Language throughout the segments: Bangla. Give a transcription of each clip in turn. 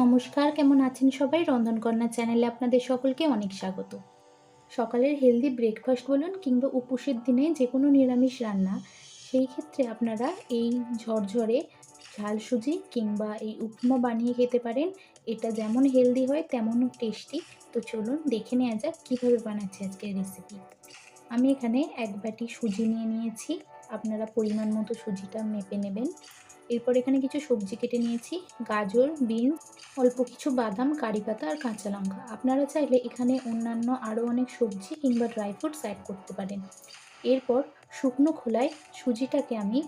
নমস্কার, কেমন আছেন সবাই? রন্ধনকন্যা চ্যানেলে আপনাদের সকলকে অনেক স্বাগত। সকালের হেলদি ব্রেকফাস্ট বলুন কিংবা উপোসের দিনে যে কোনো নিরামিষ রান্না, সেই ক্ষেত্রে আপনারা এই ঝরঝরে ঝাল সুজি কিংবা এই উপমা বানিয়ে খেতে পারেন। এটা যেমন হেলদি হয়, তেমনও টেস্টি তো চলুন দেখে নেওয়া যাক কীভাবে বানাচ্ছি আজকের রেসিপি আমি এখানে এক বাটি সুজি নিয়ে নিয়েছি। আপনারা পরিমাণ মতো সুজিটা মেপে নেবেন। এরপর এখানে কিছু সবজি কেটে নিয়েছি, গাজর, বিনস, অল্প কিছু বাদাম, কারি পাতা আর কাঁচা লঙ্কা। আপনারা চাইলে এখানে অন্যান্য আরও অনেক সবজি কিংবা ড্রাই ফ্রুটস অ্যাড করতে পারেন। এরপর শুকনো খোলায় সুজিটাকে আমি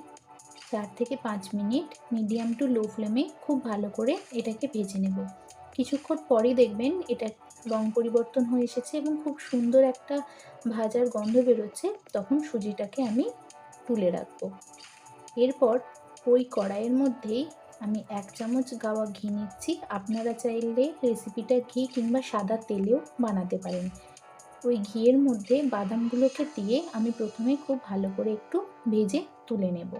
চার থেকে পাঁচ মিনিট মিডিয়াম টু লো ফ্লেমে খুব ভালো করে এটাকে ভেজে নেব। কিছুক্ষণ পরে দেখবেন এটা রং পরিবর্তন হয়ে এসেছে এবং খুব সুন্দর একটা ভাজার গন্ধ বেরোচ্ছে, তখন সুজিটাকে আমি তুলে রাখব। এরপর ওই কড়াইয়ের মধ্যেই আমি এক চামচ গাওয়া ঘি নিচ্ছি। আপনারা চাইলে রেসিপিটা ঘি কিংবা সাদা তেলেও বানাতে পারেন। ওই ঘিয়ের মধ্যে বাদামগুলোকে দিয়ে আমি প্রথমে খুব ভালো করে একটু ভেজে তুলে নেব।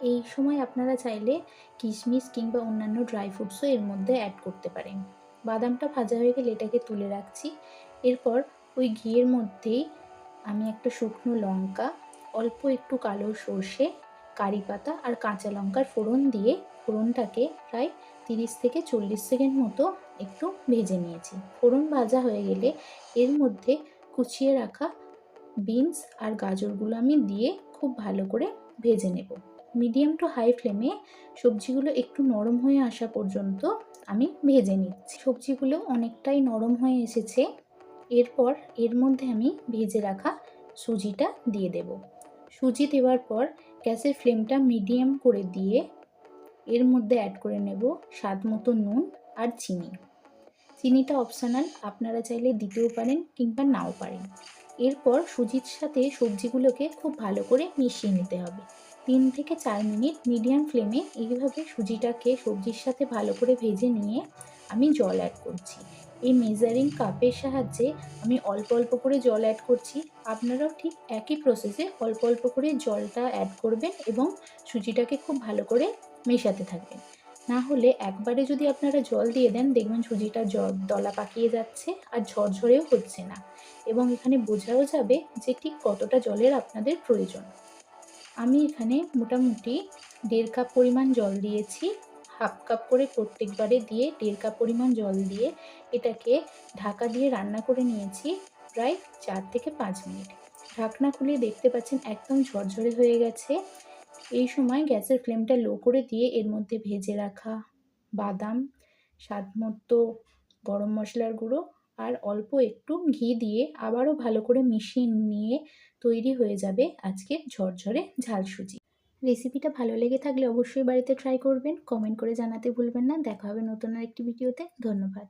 এই সময় আপনারা চাইলে কিশমিশ কিংবা অন্যান্য ড্রাই ফ্রুটসও এর মধ্যে অ্যাড করতে পারেন। বাদামটা ভাজা হয়ে গেলে এটাকে তুলে রাখছি। এরপর ওই ঘিয়ের মধ্যেই আমি একটা শুকনো লঙ্কা, অল্প একটু কালো সর্ষে কারি পাতা আর কাঁচা লঙ্কার ফোড়ন দিয়ে ফোড়নটাকে প্রায় তিরিশ থেকে চল্লিশ সেকেন্ড মতো একটু ভেজে নিয়েছি। ফোড়ন ভাজা হয়ে গেলে এর মধ্যে কুচিয়ে রাখা বিনস আর গাজরগুলো আমি দিয়ে খুব ভালো করে ভেজে নেব। মিডিয়াম টু হাই ফ্লেমে সবজিগুলো একটু নরম হয়ে আসা পর্যন্ত আমি ভেজে নিচ্ছি। সবজিগুলো অনেকটাই নরম হয়ে এসেছে। এরপর এর মধ্যে আমি ভেজে রাখা সুজিটা দিয়ে দেব। সুজি দেওয়ার পর গ্যাসের ফ্লেমটা মিডিয়াম করে দিয়ে এর মধ্যে অ্যাড করে নেব স্বাদ মতো নুন আর চিনি। চিনিটা অপশনাল আপনারা চাইলে দিতেও পারেন কিংবা নাও পারেন। এরপর সুজির সাথে সবজিগুলোকে খুব ভালো করে মিশিয়ে নিতে হবে। তিন থেকে চার মিনিট মিডিয়াম ফ্লেমে এইভাবে সুজিটাকে সবজির সাথে ভালো করে ভেজে নিয়ে আমি জল অ্যাড করছি। এই মেজারিং কাপের সাহায্যে আমি অল্প অল্প করে জল অ্যাড করছি। আপনারাও ঠিক একই প্রসেসে অল্প অল্প করে জলটা অ্যাড করবেন এবং সুজিটাকে খুব ভালো করে মেশাতে থাকবেন। না হলে একবারে যদি আপনারা জল দিয়ে দেন, দেখবেন সুজিটা জল, দলা পাকিয়ে যাচ্ছে আর ঝরঝরেও হচ্ছে না এবং এখানে বোঝাও যাবে যে ঠিক কতটা জলের আপনাদের প্রয়োজন। আমি এখানে মোটামুটি দেড় কাপ পরিমাণ জল দিয়েছি। হাফ কাপ করে প্রত্যেকবারে দিয়ে দেড় কাপ পরিমাণ জল দিয়ে এটাকে ঢাকা দিয়ে রান্না করে নিয়েছি প্রায় চার থেকে পাঁচ মিনিট। ঢাকনা খুলে দেখতে পাচ্ছেন একদম ঝরঝরে হয়ে গেছে। এই সময় গ্যাসের ফ্লেমটা লো করে দিয়ে এর মধ্যে ভেজে রাখা বাদাম স্বাদ মতো গরম মশলার গুঁড়ো আর অল্প একটু ঘি দিয়ে আবারও ভালো করে মিশিয়ে নিয়ে তৈরি হয়ে যাবে আজকে ঝরঝরে ঝাল সুজি রেসিপিটা ভালো লেগে থাকলে অবশ্যই বাড়িতে ট্রাই করবেন। কমেন্ট করে জানাতে ভুলবেন না। দেখা হবে নতুন আর একটি ভিডিওতে ধন্যবাদ।